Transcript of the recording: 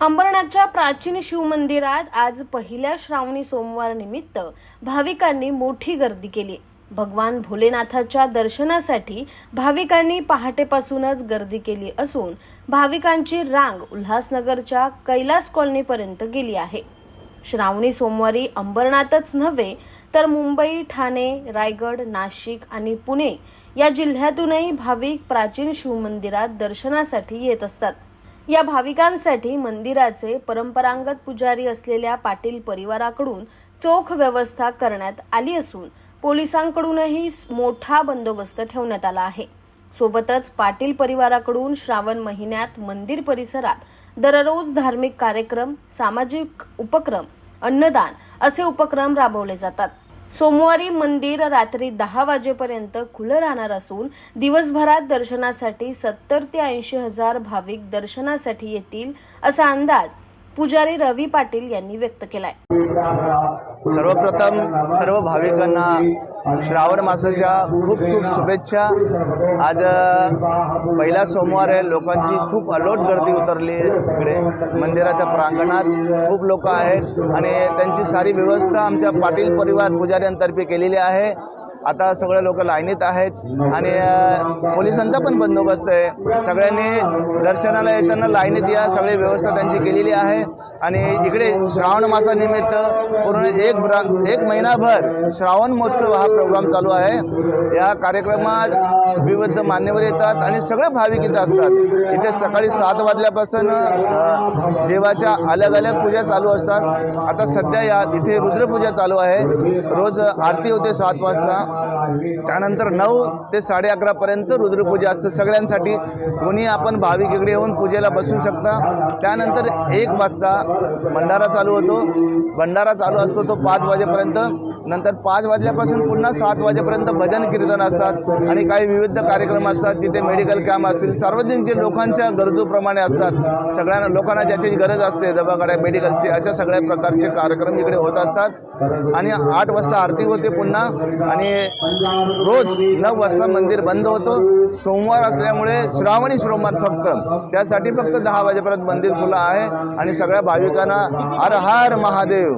अंबरनाथच्या प्राचीन शिवमंदिरात आज पहिल्या श्रावणी सोमवार निमित्त भाविकांनी मोठी गर्दी केली. भगवान भोलेनाथाच्या दर्शनासाठी भाविकांनी पहाटेपासूनच गर्दी केली असून भाविकांची रांग उल्हासनगरच्या कैलास कॉलनीपर्यंत गेली आहे. श्रावणी सोमवारी अंबरनाथच नव्हे तर मुंबई ठाणे रायगड नाशिक आणि पुणे या जिल्ह्यातूनही भाविक प्राचीन शिवमंदिरात दर्शनासाठी येत असतात. या भाविकांसाठी मंदिराचे परंपरागत पुजारी असलेल्या पाटील परिवाराकडून चोख व्यवस्था करण्यात आली असून पोलिसांकडूनही मोठा बंदोबस्त ठेवण्यात आला आहे. सोबतच पाटील परिवाराकडून श्रावण महिन्यात मंदिर परिसरात दररोज धार्मिक कार्यक्रम सामाजिक उपक्रम अन्नदान असे उपक्रम राबवले जातात. सोमवारी मंदिर रात्री दहा वाजेपर्यंत खुलं राहणार असून दिवसभरात दर्शनासाठी सत्तर ते ऐंशी हजार भाविक दर्शनासाठी येतील असा अंदाज पुजारी रवी पाटील यांनी व्यक्त केलाय. सर्वप्रथम सर्व भाविकांना श्रावण मासाच्या खूप खूप शुभेच्छा. आज पहिला सोमवार आहे लोकांची खूप अलोट गर्दी उतरली आहे इकडे. मंदिराच्या प्रांगणात खूप लोक आहेत आणि त्यांची सारी व्यवस्था आमच्या पाटील परिवार पुजाऱ्यांतर्फे केलेली आहे. आता सगळे लोक लाईनीत आहेत आणि पोलिसांचा पण बंदोबस्त आहे. सगळ्यांनी दर्शनाला येताना लाईनीत या सगळी व्यवस्था त्यांची केलेली आहे. आणि इकडे श्रावण मासानिमित्त पूर्ण एक एक महिनाभर श्रावण महोत्सव हा प्रोग्राम चालू आहे. या कार्यक्रमात विविध मान्यवर येतात आणि सगळे भाविक इथं असतात. इथे सकाळी सात वाजल्यापासून देवाच्या अलग अलग पूजा चालू असतात. आता सध्या या इथे रुद्रपूजा चालू आहे. रोज आरती होते सात वाजता. त्यानंतर नऊ ते साडे अकरापर्यंत रुद्रपूजा असते. सगळ्यांसाठी कोणी आपण भाविक इकडे येऊन पूजेला बसू शकता. त्यानंतर एक वाजता भंडारा चालू होतो. भंडारा चालू असतो तो पाच वाजेपर्यंत. नंतर पाच वाजल्यापासून पुन्हा सात वाजेपर्यंत भजन कीर्तन असतात आणि काही विविध कार्यक्रम असतात. तिथे मेडिकल कॅम्प असतील. सार्वजनिक जे लोकांच्या गरजूप्रमाणे असतात सगळ्यांना लोकांना ज्याची गरज असते दवाखान्या मेडिकलची अशा सगळ्या प्रकारचे कार्यक्रम इकडे होत असतात. आणि आठ वाजता आरती होते पुन्हा आणि रोज नऊ वाजता मंदिर बंद होतं. सोमवार असल्यामुळे श्रावणी सोमवार फक्त. त्यासाठी फक्त दहा वाजेपर्यंत मंदिर खुलं आहे आणि सगळ्या भाविकांना हर हर महादेव.